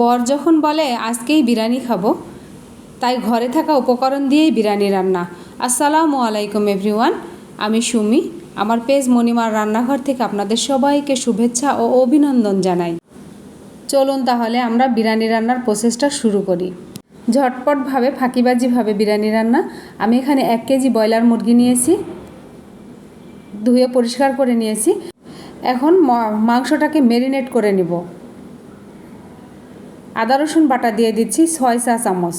বর যখন বলে, আজকেই বিরিয়ানি খাব, তাই ঘরে থাকা উপকরণ দিয়েই বিরিয়ানি রান্না। আসসালামু আলাইকুম এভরিওয়ান, আমি সুমি। আমার পেজ মণিমার রান্নাঘর থেকে আপনাদের সবাইকে শুভেচ্ছা ও অভিনন্দন জানাই। চলুন তাহলে আমরা বিরিয়ানি রান্নার প্রসেসটা শুরু করি। ঝটপটভাবে, ফাঁকিবাজিভাবে বিরিয়ানি রান্না। আমি এখানে এক কেজি ব্রয়লার মুরগি নিয়েছি, ধুয়ে পরিষ্কার করে নিয়েছি। এখন মাংসটাকে মেরিনেট করে নিব। আদা, রসুন বাটা দিয়ে দিচ্ছি ছয় চা চামচ।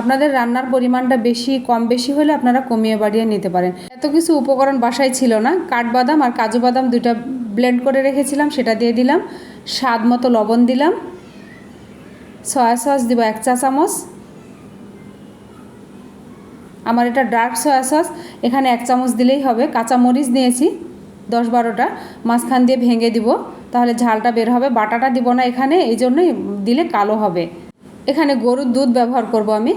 আপনাদের রান্নার পরিমাণটা বেশি, কম বেশি হলে আপনারা কমিয়ে বাড়িয়ে নিতে পারেন। এত কিছু উপকরণ বাসায় ছিল না। কাঠবাদাম আর কাজু বাদাম দুইটা ব্লেন্ড করে রেখেছিলাম, সেটা দিয়ে দিলাম। স্বাদ মতো লবণ দিলাম। সয়া সস দিব এক চা চামচ। আমার এটা ডার্ক সয়া সস এখানে এক চামচ দিলেই হবে। কাঁচা মরিচ নিয়েছি। দশ বারোটা মাঝখান দিয়ে ভেঙে দিব। তাহলে ঝালটা বের হবে। বাটাটা দিব না এখানে, এই জন্যই দিলে কালো হবে। এখানে গরুর দুধ ব্যবহার করব আমি।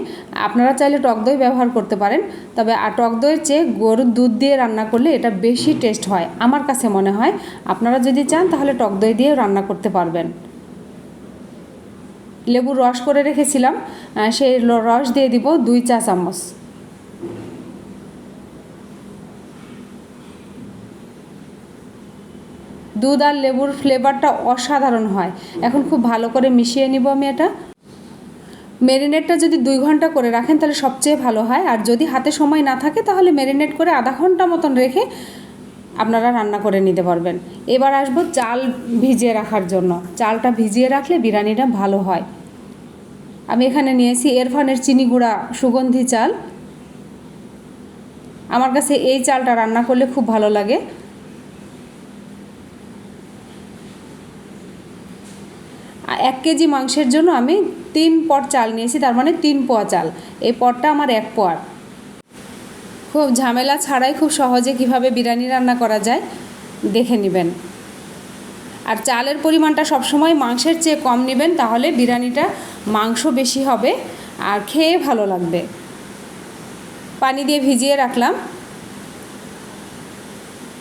আপনারা চাইলে টক দই ব্যবহার করতে পারেন। তবে আর টক দইয়ের চেয়ে গরুর দুধ দিয়ে রান্না করলে এটা বেশি টেস্ট হয়, আমার কাছে মনে হয়। আপনারা যদি চান, তাহলে টক দই দিয়ে রান্না করতে পারবেন। লেবুর রস করে রেখেছিলাম। সেই রস দিয়ে দিব দুই চা চামচ দুধ আর লেবুর ফ্লেভারটা অসাধারণ হয়। এখন খুব ভালো করে মিশিয়ে নিব আমি এটা। মেরিনেটটা যদি দুই ঘণ্টা করে রাখেন তাহলে সবচেয়ে ভালো হয়। আর যদি হাতে সময় না থাকে তাহলে মেরিনেট করে আধা ঘণ্টা মতন রেখে আপনারা রান্না করে নিতে পারবেন। এবার আসব চাল ভিজিয়ে রাখার জন্য। চালটা ভিজিয়ে রাখলে বিরিয়ানিটা ভালো হয়। আমি এখানে নিয়েছি এরফানের চিনি গুঁড়া সুগন্ধি চাল। আমার কাছে এই চালটা রান্না করলে খুব ভালো লাগে। এক কেজি মাংসের জন্য আমি তিন পট চাল নিয়েছি, তার মানে তিন পোয়া চাল। এই পটটা আমার এক পোয়ার খুব ঝামেলা ছাড়াই খুব সহজে কীভাবে বিরিয়ানি রান্না করা যায়, দেখে নেবেন। আর চালের পরিমাণটা সবসময় মাংসের চেয়ে কম নেবেন, তাহলে বিরিয়ানিটা মাংস বেশি হবে আর খেয়ে ভালো লাগবে। পানি দিয়ে ভিজিয়ে রাখলাম।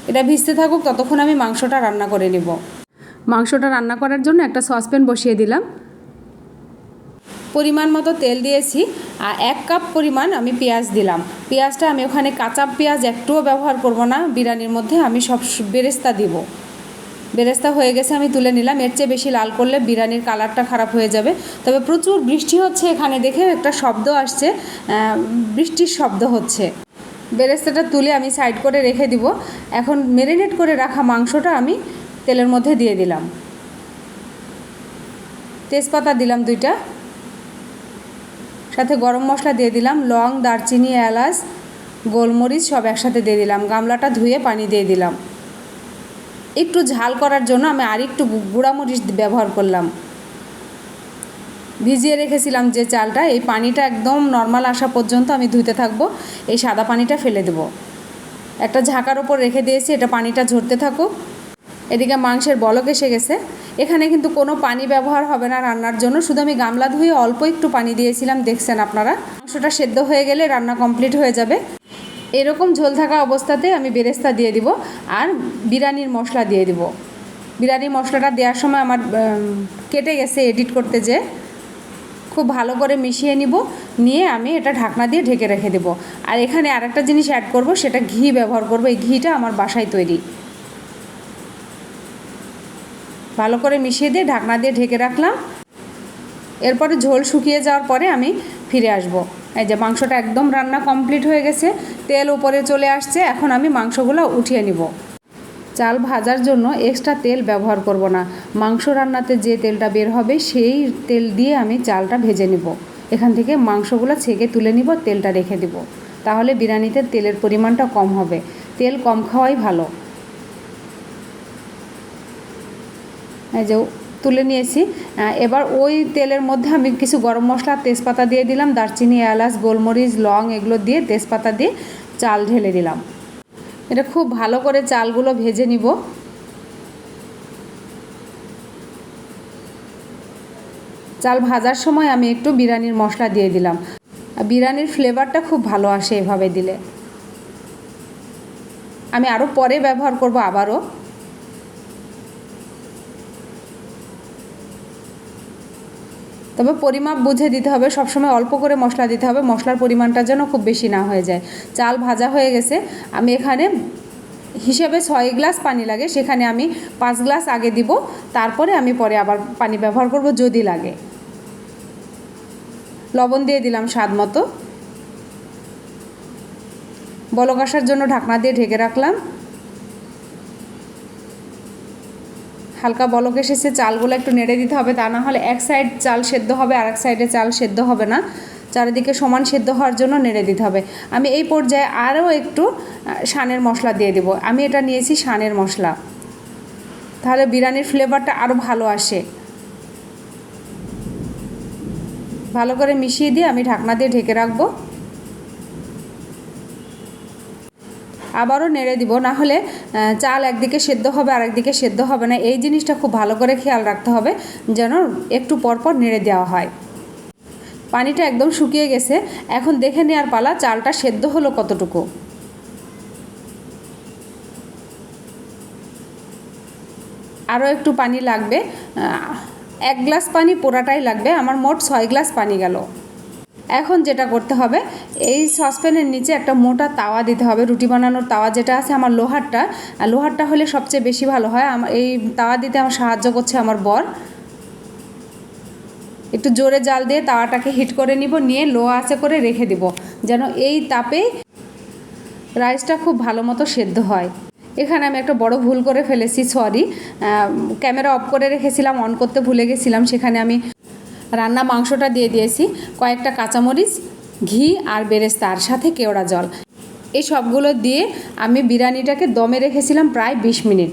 এটা ভিজতে থাকুক, ততক্ষণ আমি মাংসটা রান্না করে নেব। মাংসটা রান্না করার জন্য একটা সসপ্যান বসিয়ে দিলাম। পরিমাণ মতো তেল দিয়েছি আর এক কাপ পরিমাণ আমি পেঁয়াজ দিলাম। পেঁয়াজটা আমি ওখানে কাঁচা পেঁয়াজ একটুও ব্যবহার করব না, বিরিয়ানির মধ্যে আমি সব বেরেস্তা দিব। বেরেস্তা হয়ে গেছে, আমি তুলে নিলাম। এর চেয়ে বেশি লাল করলে বিরিয়ানির কালারটা খারাপ হয়ে যাবে। তবে প্রচুর বৃষ্টি হচ্ছে এখানে দেখে একটা শব্দ আসছে বৃষ্টির শব্দ হচ্ছে। বেরেস্তাটা তুলে আমি সাইড করে রেখে দিব। এখন মেরিনেট করে রাখা মাংসটা আমি তেলের মধ্যে দিয়ে দিলাম। তেজপাতা দিলাম দুইটা। সাথে গরম মশলা দিয়ে দিলাম, লং, দারচিনি, এলাচ, গোলমরিচ সব একসাথে দিয়ে দিলাম। গামলাটা ধুয়ে পানি দিয়ে দিলাম। একটু ঝাল করার জন্য আমি আরেকটু গু- গুঁড়ামরিচ ব্যবহার করলাম। ভিজিয়ে রেখেছিলাম যে চালটা, এই পানিটা একদম নর্মাল আসা পর্যন্ত আমি ধুতে থাকব। এই সাদা পানিটা ফেলে দেবো। একটা ঝাঁকার ওপর রেখে দিয়েছি, এটা পানিটা ঝরতে থাকুক। এদিকে মাংসের বলক এসে গেছে। এখানে কিন্তু কোনো পানি ব্যবহার হবে না রান্নার জন্য। শুধু আমি গামলা ধুয়ে অল্প একটু পানি দিয়েছিলাম, দেখছেন আপনারা? মাংসটা সেদ্ধ হয়ে গেলে রান্না কমপ্লিট হয়ে যাবে। এরকম ঝোল থাকা অবস্থাতে আমি বেরেস্তা দিয়ে দিব আর বিরিয়ানির মশলা দিয়ে দিব। বিরিয়ানির মশলাটা দেওয়ার সময় আমার কেটে গেছে এডিট করতে যে। খুব ভালো করে মিশিয়ে নিব, নিয়ে আমি এটা ঢাকনা দিয়ে ঢেকে রেখে দেবো। আর এখানে আরেকটা জিনিস অ্যাড করব, সেটা ঘি ব্যবহার করব। এই ঘিটা আমার বাসায় তৈরি। ভালো করে মিশিয়ে দিয়ে ঢাকনা দিয়ে ঢেকে রাখলাম। এরপরে ঝোল শুকিয়ে যাওয়ার পরে আমি ফিরে আসব। এই যে মাংসটা একদম রান্না কমপ্লিট হয়ে গেছে, তেল উপরে চলে আসছে, এখন আমি মাংসগুলো উঠিয়ে নিব। চাল ভাজার জন্য এক্সট্রা তেল ব্যবহার করব না। মাংস রান্নাতে যে তেলটা বের হবে, সেই তেল দিয়ে আমি চালটা ভেজে নিব। এখান থেকে মাংসগুলো ছেঁকে তুলে নিব, তেলটা রেখে দিব। তাহলে বিরিয়ানিতে তেলের পরিমাণটা কম হবে। তেল কম খাওয়াই ভালো। যে তুলে নিয়েছি। এবার ওই তেলের মধ্যে আমি কিছু গরম মশলা, তেজপাতা দিয়ে দিলাম, দারচিনি, এলাচ, গোলমরিচ, লং এগুলো দিয়ে তেজপাতা দিয়ে চাল ঢেলে দিলাম। এটা খুব ভালো করে চালগুলো ভেজে নিব। চাল ভাজার সময় আমি একটু বিরিয়ানির মশলা দিয়ে দিলাম। বিরিয়ানির ফ্লেভারটা খুব ভালো আসে এভাবে দিলে। আমি আরও পরে ব্যবহার করব আবারও। তবে পরিমাপ বুঝে দিতে হবে, সবসময় অল্প করে মশলা দিতে হবে, মশলার পরিমাণটা যেন খুব বেশি না হয়ে যায়। চাল ভাজা হয়ে গেছে, আমি এখানে হিসেবে ছয় গ্লাস পানি লাগে, সেখানে আমি পাঁচ গ্লাস আগে দিব, তারপরে আমি পরে আবার পানি ব্যবহার করব যদি লাগে। লবণ দিয়ে দিলাম স্বাদ মতো। বলক আসার জন্য ঢাকনা দিয়ে ঢেকে রাখলাম। হালকা বলক এসেছে, চালগুলো একটু নেড়ে দিতে হবে, তা না হলে এক সাইড চাল সেদ্ধ হবে আর এক সাইডে চাল সেদ্ধ হবে না। চারিদিকে সমান সেদ্ধ হওয়ার জন্য নেড়ে দিতে হবে। আমি এই পর্যায়ে আরও একটু সানের মশলা দিয়ে দেবো। আমি এটা নিয়েছি সানের মশলা। তাহলে বিরিয়ানির ফ্লেভারটা আরও ভালো আসে। ভালো করে মিশিয়ে দিয়ে আমি ঢাকনা দিয়ে ঢেকে রাখব। আবারও নেড়ে দিব। না হলে চাল একদিকে সেদ্ধ হবে আর একদিকে সেদ্ধ হবে না। এই জিনিসটা খুব ভালো করে খেয়াল রাখতে হবে যেন একটু পরপর নেড়ে দেওয়া হয়। পানিটা একদম শুকিয়ে গেছে। এখন দেখে নেওয়ার পালা, চালটা সেদ্ধ হলো কতটুকু। আরও একটু পানি লাগবে। এক গ্লাস পানি পোড়াটাই লাগবে। আমার মোট ছয় গ্লাস পানি গেল। এখন যেটা করতে হবে, এই সসপ্যানের নিচে একটা মোটা তাওয়া দিতে হবে, রুটি বানানোর তাওয়া যেটা আছে আমার লোহারটা লোহারটা হলে সবচেয়ে বেশি ভালো হয়। আমার এই তাওয়া দিতে আমার সাহায্য করছে আমার বর। একটু জোরে জাল দিয়ে তাওয়াটাকে হিট করে নিব, নিয়ে লো আঁচে করে রেখে দিব, যেন এই তাপে রাইসটা খুব ভালো মতো সেদ্ধ হয়। এখানে আমি একটা বড় ভুল করে ফেলেছি সরি ক্যামেরা অফ করে রেখেছিলাম, অন করতে ভুলে গেছিলাম, সেখানে আমি রান্না মাংসটা দিয়ে দিয়েছি, কয়েকটা কাঁচামরিচ, ঘি আর বেরেস্তা তার সাথে কেওড়া জল। এই সবগুলো দিয়ে আমি বিরিয়ানিটাকে দমে রেখেছিলাম প্রায় বিশ মিনিট।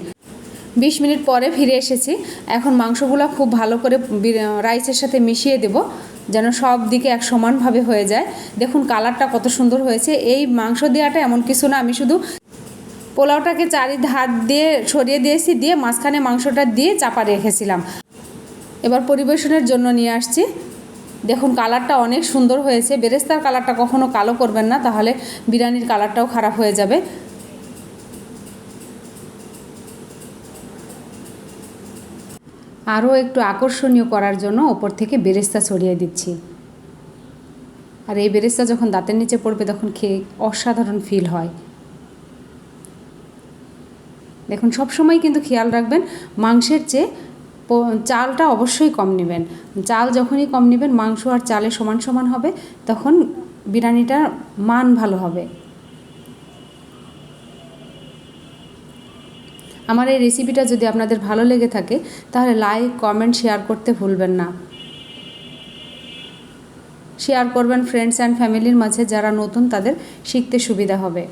বিশ মিনিট পরে ফিরে এসেছি। এখন মাংসগুলো খুব ভালো করে রাইসের সাথে মিশিয়ে দেব, যেন সব দিকে এক সমানভাবে হয়ে যায়। দেখুন কালারটা কত সুন্দর হয়েছে। এই মাংস দেওয়াটা এমন কিছু না, আমি শুধু পোলাওটাকে চারি ধার দিয়ে সরিয়ে দিয়েছি, দিয়ে মাঝখানে মাংসটা দিয়ে চাপা রেখেছিলাম। এবার পরিবেশনের জন্য নিয়ে আসছি। দেখুন, কালারটা অনেক সুন্দর হয়েছে। বেরেস্তার কালারটা কখনো কালো করবেন না, তাহলে বিরিয়ানির কালারটাও খারাপ হয়ে যাবে। আরও একটু আকর্ষণীয় করার জন্য ওপর থেকে বেরেস্তা ছড়িয়ে দিচ্ছি। আর এই বেরেস্তা যখন দাঁতের নিচে পড়বে, তখন খেয়ে অসাধারণ ফিল হয়। দেখুন, সবসময় কিন্তু খেয়াল রাখবেন, মাংসের চেয়ে চালটা অবশ্যই কম নেবেন। চাল যখনই কম নেবেন, মাংস আর চালে সমান সমান হবে, তখন বিরিয়ানিটার মান ভালো হবে। আমার এই রেসিপিটা যদি আপনাদের ভালো লেগে থাকে, তাহলে লাইক কমেন্ট শেয়ার করতে ভুলবেন না। শেয়ার করবেন ফ্রেন্ডস অ্যান্ড ফ্যামিলির মাঝে, যারা নতুন, তাদের শিখতে সুবিধা হবে।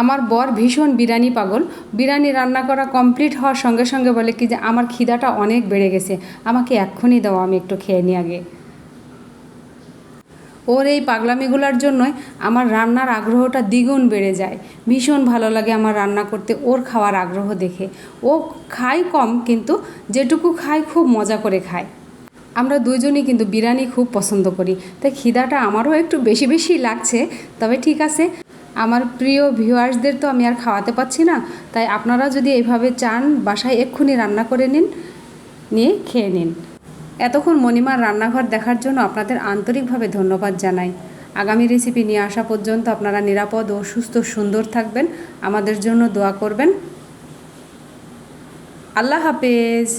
আমার বর ভীষণ বিরিয়ানি পাগল। বিরিয়ানি রান্না করা কমপ্লিট হওয়ার সঙ্গে সঙ্গে বলে কি যে, আমার খিদাটা অনেক বেড়ে গেছে, আমাকে এক্ষুনি দাও, আমি একটু খেয়ে নিই আগে। ওর এই পাগলামিগুলোর জন্যই আমার রান্নার আগ্রহটা দ্বিগুণ বেড়ে যায়। ভীষণ ভালো লাগে আমার রান্না করতে, ওর খাওয়ার আগ্রহ দেখে। ও খায় কম, কিন্তু যেটুকু খায় খুব মজা করে খায়। আমরা দুজনই কিন্তু বিরিয়ানি খুব পছন্দ করি। তাই খিদাটা আমারও একটু বেশি বেশি লাগছে, তবে ঠিক আছে। আমার প্রিয় ভিউয়ার্সদের তো আমি আর খাওয়াতে পাচ্ছি না, তাই আপনারা যদি এইভাবে চান, বাসায় এক্ষুনি রান্না করে নিন, নিয়ে খেয়ে নিন। এতক্ষণ মণিমার রান্নাঘর দেখার জন্য আপনাদের আন্তরিকভাবে ধন্যবাদ জানাই। আগামী রেসিপি নিয়ে আসা পর্যন্ত আপনারা নিরাপদ ও সুস্থ সুন্দর থাকবেন। আমাদের জন্য দোয়া করবেন। আল্লাহ হাফেজ।